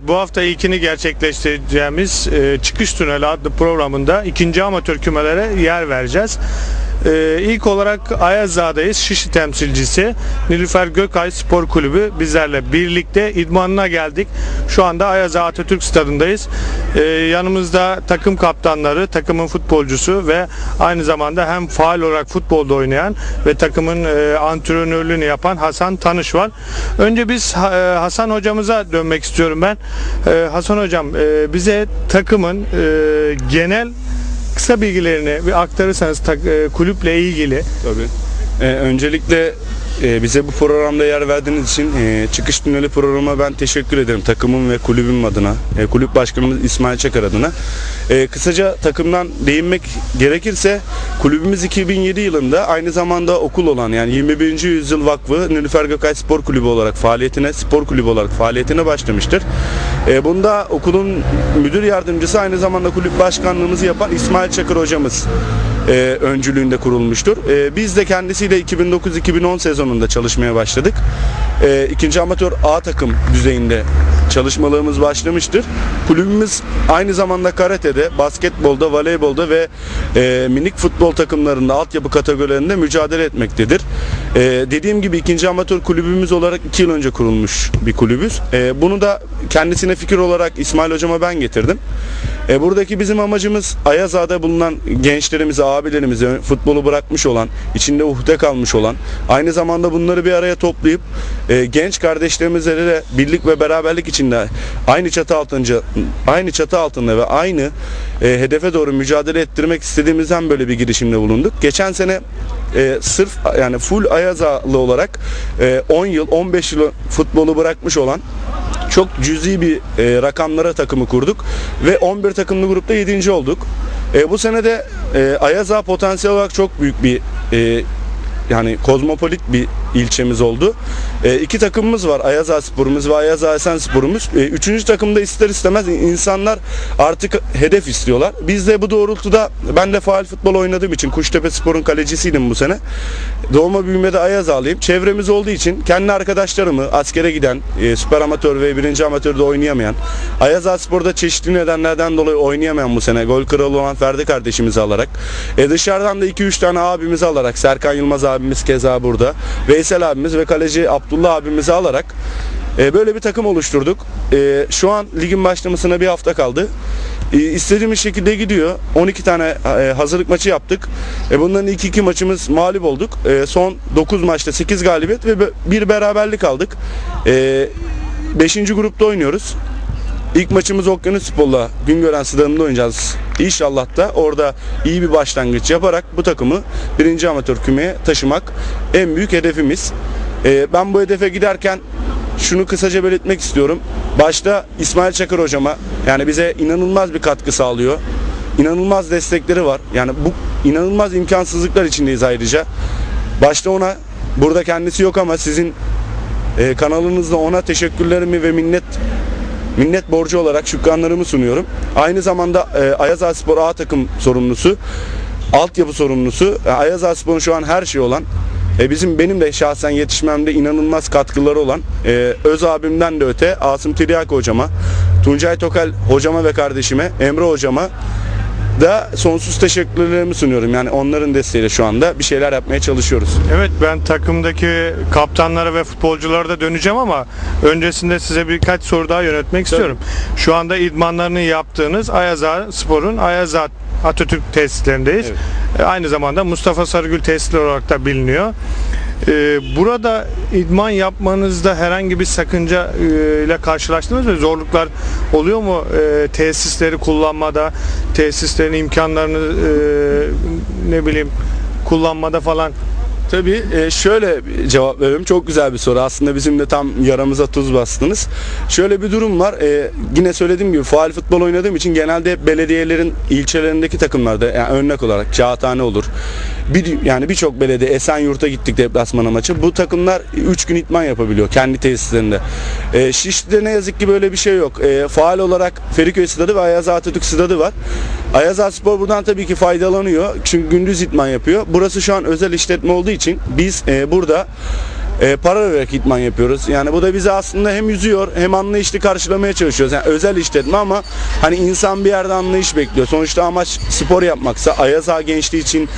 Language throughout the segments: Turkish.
Bu hafta ilkini gerçekleştireceğimiz e, Çıkış Tüneli adlı programında ikinci amatör kümelere yer vereceğiz. E, ilk olarak Ayazağ'dayız. Şişli temsilcisi Nilüfer Gökay Spor Kulübü bizlerle birlikte idmanına geldik. Şu anda Ayazağ Atatürk Stadındayız. E, yanımızda takım kaptanları, takımın futbolcusu ve aynı zamanda hem faal olarak futbolda oynayan ve takımın e, antrenörlüğünü yapan Hasan Tanış var. Önce biz e, Hasan hocamıza dönmek istiyorum ben. E, Hasan hocam e, bize takımın e, genel kısa bilgilerini bir aktarırsanız e, kulüple ilgili. Tabii. Ee, öncelikle e, bize bu programda yer verdiğiniz için e, çıkış tüneli programa ben teşekkür ederim takımım ve kulübüm adına, e, kulüp başkanımız İsmail Çakar adına. E, kısaca takımdan değinmek gerekirse kulübümüz 2007 yılında aynı zamanda okul olan yani 21. Yüzyıl Vakfı Nilüfer Gökay Spor Kulübü olarak faaliyetine, spor kulübü olarak faaliyetine başlamıştır. E, bunda okulun müdür yardımcısı aynı zamanda kulüp başkanlığımızı yapan İsmail Çakır hocamız e, öncülüğünde kurulmuştur. E, biz de kendisiyle 2009-2010 sezonunda çalışmaya başladık. E, ikinci amatör A takım düzeyinde çalışmalarımız başlamıştır. Kulübümüz aynı zamanda karatede, basketbolda, voleybolda ve e, minik futbol takımlarında altyapı kategorilerinde mücadele etmektedir. E, dediğim gibi ikinci amatör kulübümüz olarak 2 yıl önce kurulmuş bir kulübüz. E, bunu da kendisine fikir olarak İsmail hocama ben getirdim. E, buradaki bizim amacımız Ayazağ'da bulunan gençlerimize, abilerimize futbolu bırakmış olan, içinde uhde kalmış olan, aynı zamanda bunları bir araya toplayıp e, genç kardeşlerimizle de birlik ve beraberlik içinde aynı çatı altında, aynı çatı altında ve aynı e, hedefe doğru mücadele ettirmek istediğimizden böyle bir girişimde bulunduk. Geçen sene e, sırf yani full Ayazağlı olarak e, 10 yıl, 15 yıl futbolu bırakmış olan çok cüzi bir e, rakamlara takımı kurduk ve 11 takımlı grupta 7. olduk. E, bu sene de e, Ayaza potansiyel olarak çok büyük bir e, yani kozmopolit bir ilçemiz oldu. E, iki takımımız var. Ayaza Sporumuz ve Ayaza Esen Sporumuz. E, üçüncü takımda ister istemez insanlar artık hedef istiyorlar. Biz de bu doğrultuda ben de faal futbol oynadığım için Kuştepe Spor'un kalecisiydim bu sene. Doğma büyümede Ayazağlıyım. Çevremiz olduğu için kendi arkadaşlarımı askere giden, e, süper amatör ve birinci amatörde oynayamayan, Ayaza Spor'da çeşitli nedenlerden dolayı oynayamayan bu sene gol kralı olan Ferdi kardeşimizi alarak, e, dışarıdan da 2-3 tane abimizi alarak, Serkan Yılmaz abimiz keza burada, Veysel abimiz ve kaleci Abdullah abimizi alarak e, böyle bir takım oluşturduk. E, şu an ligin başlamasına bir hafta kaldı. E, istediğimiz şekilde gidiyor. 12 tane e, hazırlık maçı yaptık. E, bunların ilk iki maçımız mağlup olduk. E, son 9 maçta 8 galibiyet ve bir beraberlik aldık. E, 5. grupta oynuyoruz. İlk maçımız Okyanuspor'la Güngören Stadı'nda oynayacağız. İnşallah da orada iyi bir başlangıç yaparak bu takımı birinci amatör kümeye taşımak en büyük hedefimiz. Ee, ben bu hedefe giderken şunu kısaca belirtmek istiyorum. Başta İsmail Çakır hocama yani bize inanılmaz bir katkı sağlıyor. İnanılmaz destekleri var. Yani bu inanılmaz imkansızlıklar içindeyiz ayrıca. Başta ona burada kendisi yok ama sizin e, kanalınızda ona teşekkürlerimi ve minnet minnet borcu olarak şükranlarımı sunuyorum. Aynı zamanda e, Ayaz Spor A takım sorumlusu, altyapı sorumlusu, e, Ayaz Spor'un şu an her şey olan, e, bizim benim de şahsen yetişmemde inanılmaz katkıları olan e, Öz abimden de öte Asım Tiryak hocama, Tuncay Tokal hocama ve kardeşime, Emre hocama da sonsuz teşekkürlerimi sunuyorum. Yani onların desteğiyle şu anda bir şeyler yapmaya çalışıyoruz. Evet ben takımdaki kaptanlara ve futbolculara da döneceğim ama öncesinde size birkaç soru daha yönetmek istiyorum. Şu anda idmanlarını yaptığınız Ayaza Spor'un Ayaza Atatürk tesislerindeyiz. Evet. E, Aynı zamanda Mustafa Sarıgül tesisleri olarak da biliniyor. E, burada idman yapmanızda herhangi bir sakınca e, ile karşılaştınız mı? Zorluklar oluyor mu e, tesisleri kullanmada, tesislerin imkanlarını e, ne bileyim kullanmada falan? Tabii e, şöyle cevap veriyorum. Çok güzel bir soru. Aslında bizim de tam yaramıza tuz bastınız. Şöyle bir durum var. E, yine söylediğim gibi faal futbol oynadığım için genelde hep belediyelerin ilçelerindeki takımlarda yani örnek olarak Kağıthane olur. Bir, yani birçok belediye Esenyurt'a gittik deplasmana maçı. Bu takımlar 3 gün itman yapabiliyor kendi tesislerinde. E, Şişli'de ne yazık ki böyle bir şey yok. E, faal olarak Feriköy Stadı ve Ayaz Atatürk Stadı var. Ayaz Spor buradan tabii ki faydalanıyor. Çünkü gündüz itman yapıyor. Burası şu an özel işletme olduğu için biz e, burada e, para vererek idman yapıyoruz. Yani bu da bizi aslında hem üzüyor hem anlayışlı karşılamaya çalışıyoruz. Yani özel işletme ama hani insan bir yerde anlayış bekliyor. Sonuçta amaç spor yapmaksa Ayaz Ağa gençliği için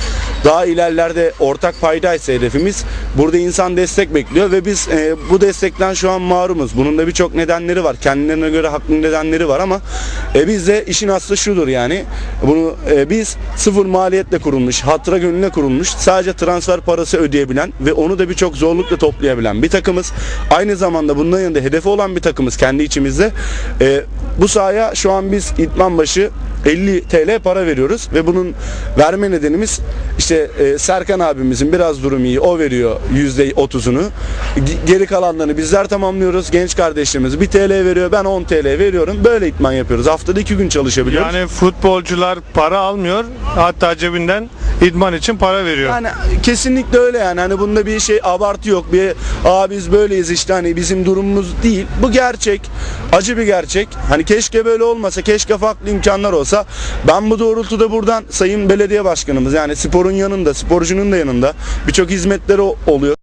daha ilerlerde ortak paydaysa hedefimiz burada insan destek bekliyor ve biz e, bu destekten şu an marumuz. Bunun da birçok nedenleri var. Kendilerine göre haklı nedenleri var ama e, biz de işin aslı şudur yani. Bunu e, biz sıfır maliyetle kurulmuş, hatıra gönüllüne kurulmuş, sadece transfer parası ödeyebilen ve onu da birçok zorlukla toplayabilen bir takımız. Aynı zamanda bunun yanında hedefi olan bir takımız kendi içimizde. E, bu sahaya şu an biz idman başı 50 TL para veriyoruz ve bunun verme nedenimiz işte e, Serkan abimizin biraz durumu iyi o veriyor %30'unu Ge- geri kalanlarını bizler tamamlıyoruz. Genç kardeşlerimiz 1 TL veriyor ben 10 TL veriyorum. Böyle itman yapıyoruz. Haftada 2 gün çalışabiliyoruz. Yani futbolcular para almıyor hatta cebinden idman için para veriyor. Yani kesinlikle öyle yani. Hani bunda bir şey abartı yok. Bir aa biz böyleyiz işte. Hani bizim durumumuz değil. Bu gerçek. Acı bir gerçek. Hani keşke böyle olmasa keşke farklı imkanlar olsa. Ben bu doğrultuda buradan sayın belediye başkanımız yani sporun yanında sporcunun da yanında birçok hizmetleri oluyor